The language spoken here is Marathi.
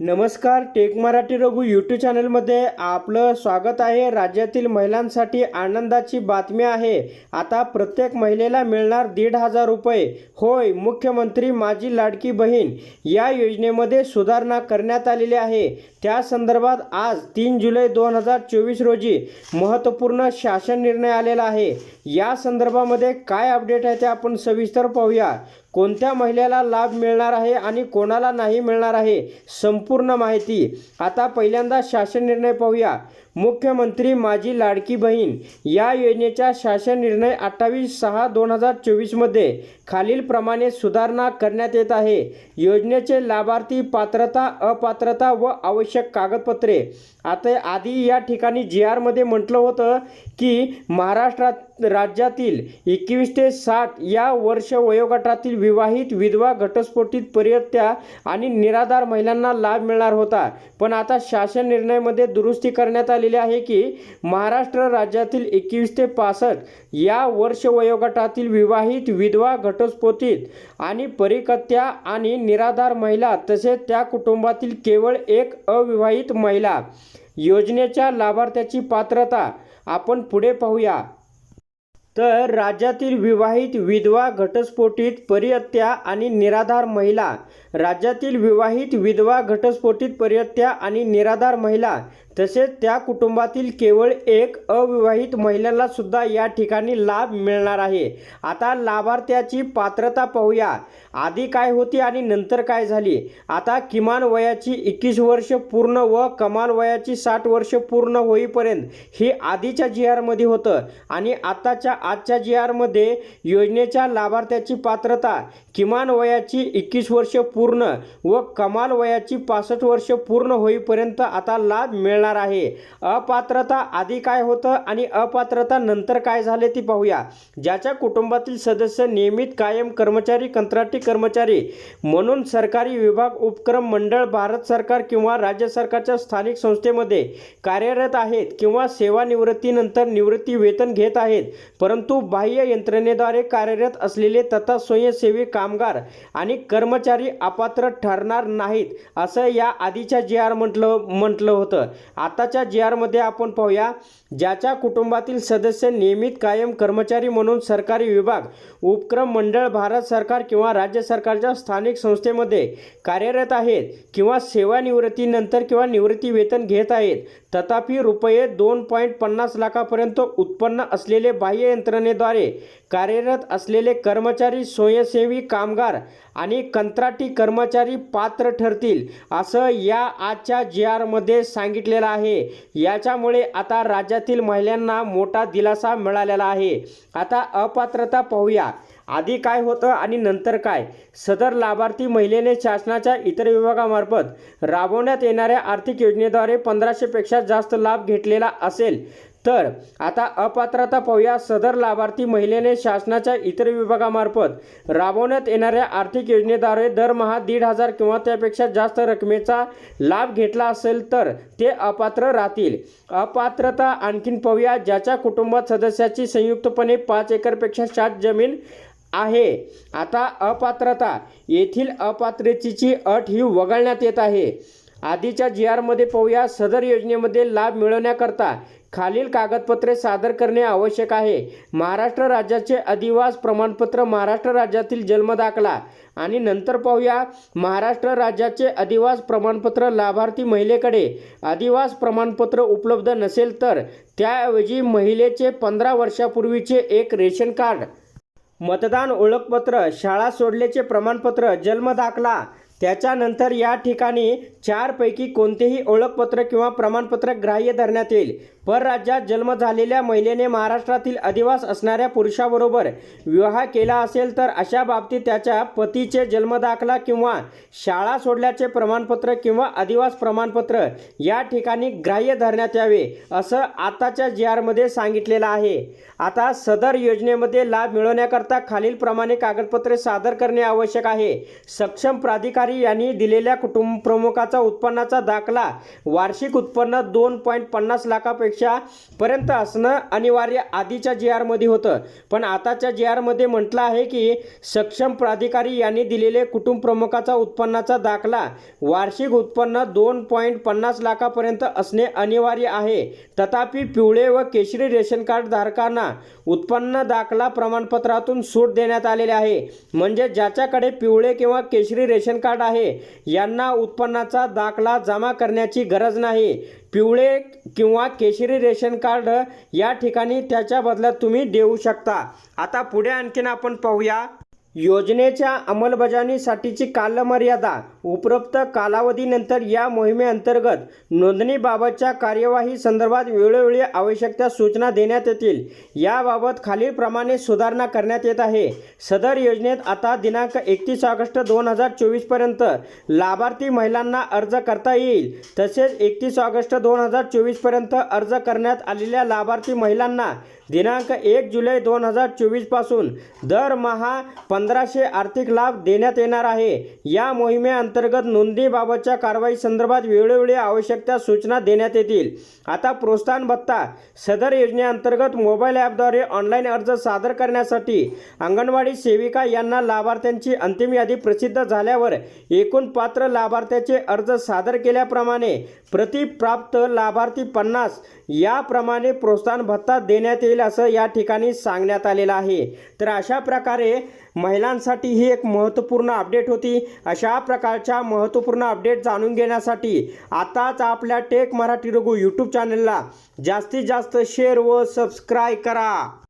नमस्कार टेक मराठी रघु यूट्यूब चॅनलमध्ये आपलं स्वागत आहे. राज्यातील महिलांसाठी आनंदाची बातमी आहे. आता प्रत्येक महिलेला मिळणार दीड हजार रुपये. होय मुख्यमंत्री माझी लाडकी बहीण या योजनेमध्ये सुधारणा करण्यात आलेली आहे. त्या संदर्भात आज तीन जुलै दोन हजार चोवीस रोजी महत्त्वपूर्ण शासन निर्णय आलेला आहे. या संदर्भामध्ये काय अपडेट आहे ते आपण सविस्तर पाहूया. कोणत्या महिलेला लाभ मिळणार आहे आणि कोणाला नाही मिळणार आहे? संप संपूर्ण माहिती. आता पहिल्यांदा शासन निर्णय पाहूया. मुख्यमंत्री माझी लाडकी बहीण या योजनेचा शासन निर्णय अठ्ठावीस सहा दोन हजार चोवीसमध्ये खालीलप्रमाणे सुधारणा करण्यात येत आहे. योजनेचे लाभार्थी पात्रता अपात्रता व आवश्यक कागदपत्रे. आता आधी या ठिकाणी जी आरमध्ये म्हटलं होतं की महाराष्ट्रात राज्यातील एकवीस ते साठ या वर्ष वयोगटातील विवाहित विधवा घटस्फोटित परित्या आणि निराधार महिलांना लाभ मिळणार होता. पण आता शासन निर्णयामध्ये दुरुस्ती करण्यात आली. आलेले आहे की महाराष्ट्र राज्यातील एकवीस ते पासष्ट या वर्ष वयोगटातील विवाहित विधवा घटस्फोटित आणि परिकत्या आणि निराधार महिला तसेच त्या कुटुंबातील केवळ एक अविवाहित महिला योजनेच्या लाभार्थ्याची पात्रता आपण पुढे पाहूया. तर राज्यातील विवाहित विधवा घटस्फोटित परिहत्या आणि निराधार महिला राज्यातील विवाहित विधवा घटस्फोटित परिहत्या आणि निराधार महिला तसेच त्या कुटुंबातील केवळ एक अविवाहित महिलांना सुद्धा या ठिकाणी लाभ मिळणार आहे. आता लाभार्थ्याची पात्रता पाहूया. आधी काय होती आणि नंतर काय झाली? आता किमान वयाची एकवीस वर्ष पूर्ण व कमाल वयाची साठ वर्ष पूर्ण होईपर्यंत हे आधीच्या जी आरमध्ये होतं आणि आताच्या आजच्या जी आरमध्ये योजनेच्या लाभार्थ्याची पात्रता किमान वयाची एकवीस वर्ष पूर्ण पूर्ण व कमाल वयाची पासष्ट वर्ष पूर्ण होईपर्यंत आता लाभ मिळणार आहे. अपात्रता आधी काय होतं आणि अपात्रता नंतर काय झाले ती पाहूया. ज्याच्या कुटुंबातील सदस्य नियमित कायम कर्मचारी कंत्राटी कर्मचारी म्हणून सरकारी विभाग उपक्रम मंडळ भारत सरकार किंवा राज्य सरकारच्या स्थानिक संस्थेमध्ये कार्यरत आहेत किंवा सेवानिवृत्तीनंतर निवृत्ती वेतन घेत आहेत. परंतु बाह्य यंत्रणेद्वारे कार्यरत असलेले तथा स्वयंसेवी कामगार आणि कर्मचारी अपात्र ठरणार नाहीत असं या आधीच्या जी आर म्हटलं म्हटलं होतं. आताच्या जी आरमध्ये आपण पाहूया ज्याच्या कुटुंबातील सदस्य नियमित कायम कर्मचारी म्हणून सरकारी विभाग उपक्रम मंडळ भारत सरकार किंवा राज्य सरकारच्या स्थानिक संस्थेमध्ये कार्यरत आहेत किंवा सेवानिवृत्तीनंतर किंवा निवृत्ती वेतन घेत आहेत तथापि रुपये दोन पॉईंट पन्नास लाखापर्यंत उत्पन्न असलेले बाह्य यंत्रणेद्वारे कार्यरत असलेले कर्मचारी स्वयंसेवी कामगार आणि कंत्राटी कर्मचारी पात्र ठरतील असं या आजच्या जी आरमध्ये सांगितलेलं आहे. याच्यामुळे आता राज्यातील महिलांना मोठा दिलासा मिळालेला आहे. आता अपात्रता पाहूया. आधी काय होतं आणि नंतर काय? सदर लाभार्थी महिलेने शासनाच्या इतर विभागामार्फत राबवण्यात येणाऱ्या आर्थिक योजनेद्वारे पंधराशेपेक्षा जास्त लाभ घेतलेला असेल. तर आता अपात्रता पाहूया. सदर लाभार्थी महिलेने शासनाच्या इतर विभागामार्फत राबवण्यात येणाऱ्या आर्थिक योजनेद्वारे दरमहा दीड हजार किंवा त्यापेक्षा जास्त रकमेचा लाभ घेतला असेल तर ते अपात्र राहतील. अपात्रता आणखीन पाहूया. ज्याच्या कुटुंबात सदस्याची संयुक्तपणे पाच एकरपेक्षा सात जमीन आहे. आता अपात्रता येथील अपात्रतेची अट ही वगळण्यात येत आहे. आधीच्या जी आरमध्ये पाहूया. सदर योजनेमध्ये लाभ मिळवण्याकरता खालील कागदपत्रे सादर करणे आवश्यक आहे. महाराष्ट्र राज्याचे अधिवास प्रमाणपत्र महाराष्ट्र राज्यातील जन्मदाखला आणि नंतर पाहूया. महाराष्ट्र राज्याचे अधिवास प्रमाणपत्र लाभार्थी महिलेकडे अधिवास प्रमाणपत्र उपलब्ध नसेल तर त्याऐवजी महिलेचे पंधरा वर्षापूर्वीचे एक रेशन कार्ड मतदान ओळखपत्र शाळा सोडल्याचे प्रमाणपत्र जन्मदाखला त्याच्यानंतर या ठिकाणी चारपैकी कोणतेही ओळखपत्र किंवा प्रमाणपत्र ग्राह्य धरण्यात येईल. परराज्यात जन्म झालेल्या महिलेने महाराष्ट्रातील अधिवास असणाऱ्या पुरुषाबरोबर विवाह केला असेल तर अशा बाबतीत त्याच्या पतीचे जन्मदाखला किंवा शाळा सोडल्याचे प्रमाणपत्र किंवा अधिवास प्रमाणपत्र या ठिकाणी ग्राह्य धरण्यात यावे असं आताच्या जी आरमध्ये सांगितलेलं आहे. आता सदर योजनेमध्ये लाभ मिळवण्याकरता खालीलप्रमाणे कागदपत्रे सादर करणे आवश्यक आहे. सक्षम प्राधिकारी यांनी दिलेल्या कुटुंब प्रमुखाचा उत्पन्नाचा दाखला वार्षिक उत्पन्न दोन पॉईंट पन्नास लाखापेक्षा लाखापेक्षा पर्यंत असणं अनिवार्य आधीच्या जी आरमध्ये होतं. पण आताच्या जी आरमध्ये म्हटलं आहे की सक्षम प्राधिकारी यांनी दिलेले कुटुंब प्रमुखाचा उत्पन्नाचा दाखला वार्षिक उत्पन्न दोन पॉईंट पन्नास लाखापर्यंत असणे अनिवार्य आहे. तथापि पिवळे व केशरी रेशन कार्ड धारकांना उत्पन्न दाखला प्रमाणपत्रातून सूट देण्यात आलेली आहे. म्हणजे ज्याच्याकडे पिवळे किंवा केशरी रेशन कार्ड आहे यांना उत्पन्नाचा दाखला जमा करण्याची गरज नाही. पिवळे किंवा केशरी रेशन कार्ड या ठिकाणी त्याच्या बदल्यात तुम्ही देऊ शकता. आता पुढे आणखीन आपण पाहूया. योजनेच्या अंमलबजावणीसाठीची कालमर्यादा उपरोक्त कालावधीनंतर या मोहिमेअंतर्गत नोंदणीबाबतच्या कार्यवाही संदर्भात वेळोवेळी आवश्यक त्या सूचना देण्यात येतील. याबाबत खालीलप्रमाणे सुधारणा करण्यात येत आहे. सदर योजनेत आता दिनांक एकतीस ऑगस्ट दोन हजार चोवीसपर्यंत लाभार्थी महिलांना अर्ज करता येईल. तसेच एकतीस ऑगस्ट दोन हजार चोवीसपर्यंत अर्ज करण्यात आलेल्या लाभार्थी महिलांना दिनांक एक जुलै दोन हजार चोवीसपासून दरमहा पंधराशे आर्थिक लाभ देण्यात येणार आहे. या मोहिमेअंतर्गत नोंदणीबाबतच्या कारवाई संदर्भात वेळोवेळी आवश्यक त्या सूचना देण्यात येतील. आता प्रोत्साहन भत्ता सदर योजनेअंतर्गत मोबाईल ॲपद्वारे ऑनलाईन अर्ज सादर करण्यासाठी अंगणवाडी सेविका यांना लाभार्थ्यांची अंतिम यादी प्रसिद्ध झाल्यावर एकूण पात्र लाभार्थ्याचे अर्ज सादर केल्याप्रमाणे प्रतिप्राप्त लाभार्थी पन्नास याप्रमाणे प्रोत्साहन भत्ता देण्यात येईल असं या ठिकाणी सांगण्यात आलेलं आहे. तर अशा प्रकारे महिलांसाठी ही एक महत्त्वपूर्ण अपडेट होती. अशा प्रकारच्या महत्त्वपूर्ण अपडेट जाणून घेण्यासाठी आताच आपल्या टेक मराठी रघु यूट्यूब चॅनलला जास्तीत जास्त शेअर व सबस्क्राईब करा.